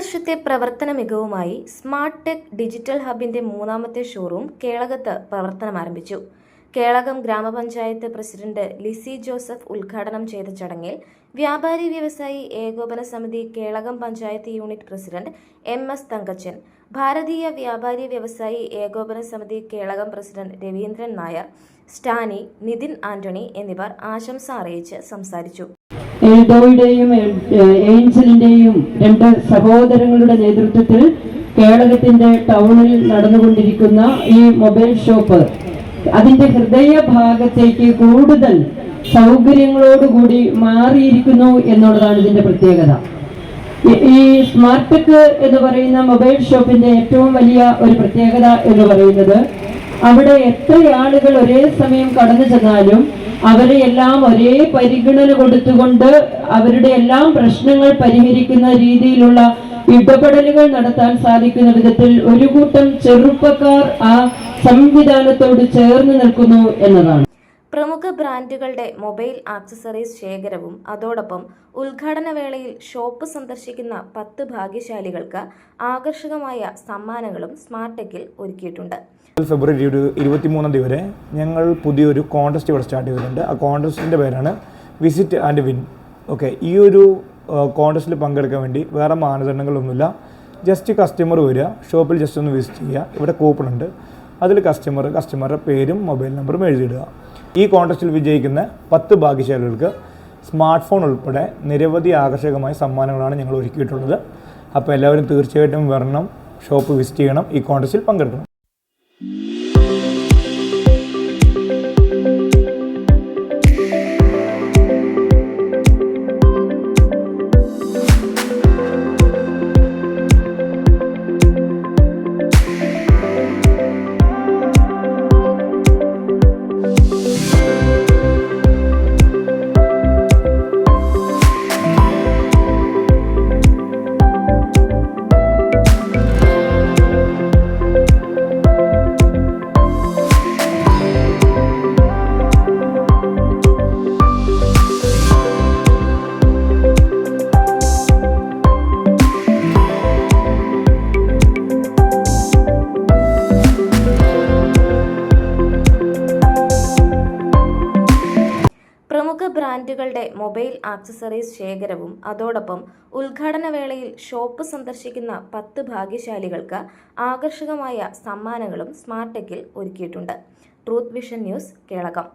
വർഷത്തെ പ്രവർത്തന മികവുമായി സ്മാർട്ട് ടെക് ഡിജിറ്റൽ ഹബിന്റെ മൂന്നാമത്തെ ഷോറൂം കേളകത്ത് പ്രവർത്തനം ആരംഭിച്ചു. കേളകം ഗ്രാമപഞ്ചായത്ത് പ്രസിഡന്റ് ലിസി ജോസഫ് ഉദ്ഘാടനം ചെയ്ത ചടങ്ങിൽ വ്യാപാരി വ്യവസായി ഏകോപന സമിതി Kelakam panchayat unit president M S Thankachan Bharatiya വ്യാപാരി വ്യവസായി ഏകോപന സമിതി കേളകം പ്രസിഡന്റ് രവീന്ദ്രൻ നായർ സ്റ്റാനി നിതിൻ ആന്റണി എന്നിവർ ആശംസ അറിയിച്ച് സംസാരിച്ചു. എൽഡോയുടെയും ഏഞ്ചലിന്റെയും രണ്ട് സഹോദരങ്ങളുടെ നേതൃത്വത്തിൽ കേരളത്തിന്റെ ടൗണിൽ നടന്നുകൊണ്ടിരിക്കുന്ന ഈ മൊബൈൽ ഷോപ്പ് അതിന്റെ ഹൃദയഭാഗത്തേക്ക് കൂടുതൽ സൗകര്യങ്ങളോടുകൂടി മാറിയിരിക്കുന്നു എന്നുള്ളതാണ് ഇതിന്റെ പ്രത്യേകത. ഈ സ്മാർട്ട് ടെക് എന്ന് പറയുന്ന മൊബൈൽ ഷോപ്പിന്റെ ഏറ്റവും വലിയ ഒരു പ്രത്യേകത എന്ന് പറയുന്നത് അവിടെ എത്ര ആളുകൾ ഒരേ സമയം കടന്നു ചെന്നാലും അവരെ എല്ലാം ഒരേ പരിഗണന കൊടുത്തുകൊണ്ട് അവരുടെ എല്ലാം പ്രശ്നങ്ങൾ പരിഹരിക്കുന്ന രീതിയിലുള്ള ഇടപെടലുകൾ നടത്താൻ സാധിക്കുന്ന വിധത്തിൽ ഒരു കൂട്ടം ചെറുപ്പക്കാർ ആ സംവിധാനത്തോട് ചേർന്ന് നിൽക്കുന്നു എന്നതാണ്. പ്രമുഖ ബ്രാൻഡുകളുടെ മൊബൈൽ ആക്സസറീസ് ശേഖരവും അതോടൊപ്പം ഉദ്ഘാടന വേളയിൽ ഷോപ്പ് സന്ദർശിക്കുന്ന പത്ത് ഭാഗ്യശാലികൾക്ക് ആകർഷകമായ സമ്മാനങ്ങളും സ്മാർട്ട് ടെക്കിൽ ഒരുക്കിയിട്ടുണ്ട്. ഫെബ്രുവരി ഇരുപത്തിമൂന്നാം തീയതി വരെ ഞങ്ങൾ പുതിയൊരു കോൺടെസ്റ്റ് ഇവിടെ സ്റ്റാർട്ട് ചെയ്തിട്ടുണ്ട്. ആ കോൺടെസ്റ്റിന്റെ പേരാണ് വിസിറ്റ് ആൻഡ് വിൻ ഓക്കെ ഈ ഒരു കോൺടെസ്റ്റിൽ പങ്കെടുക്കാൻ വേണ്ടി വേറെ മാനദണ്ഡങ്ങളൊന്നുമില്ല. ജസ്റ്റ് കസ്റ്റമർ വരിക ഷോപ്പിൽ ജസ്റ്റ് ഒന്ന് വിസിറ്റ് ചെയ്യുക. ഇവിടെ കൂപ്പൺ ഉണ്ട്. അതിൽ കസ്റ്റമർ കസ്റ്റമറുടെ പേരും മൊബൈൽ നമ്പറും എഴുതിയിടുക. ഈ കോൺടസ്റ്റിൽ വിജയിക്കുന്ന പത്ത് ഭാഗ്യശാലികൾക്ക് സ്മാർട്ട് ഫോൺ ഉൾപ്പെടെ നിരവധി ആകർഷകമായ സമ്മാനങ്ങളാണ് ഞങ്ങൾ ഒരുക്കിയിട്ടുള്ളത്. അപ്പോൾ എല്ലാവരും തീർച്ചയായിട്ടും വരണം ഷോപ്പ് വിസിറ്റ് ചെയ്യണം ഈ കോൺടസ്റ്റിൽ പങ്കെടുക്കണം. ബ്രാൻഡുകളുടെ മൊബൈൽ ആക്സസറീസ് ശേഖരവും അതോടൊപ്പം ഉദ്ഘാടന വേളയിൽ ഷോപ്പ് സന്ദർശിക്കുന്ന പത്ത് ഭാഗ്യശാലികൾക്ക് ആകർഷകമായ സമ്മാനങ്ങളും സ്മാർട്ടെക്കിൽ ഒരുക്കിയിട്ടുണ്ട്. Truth vision news Kelakam.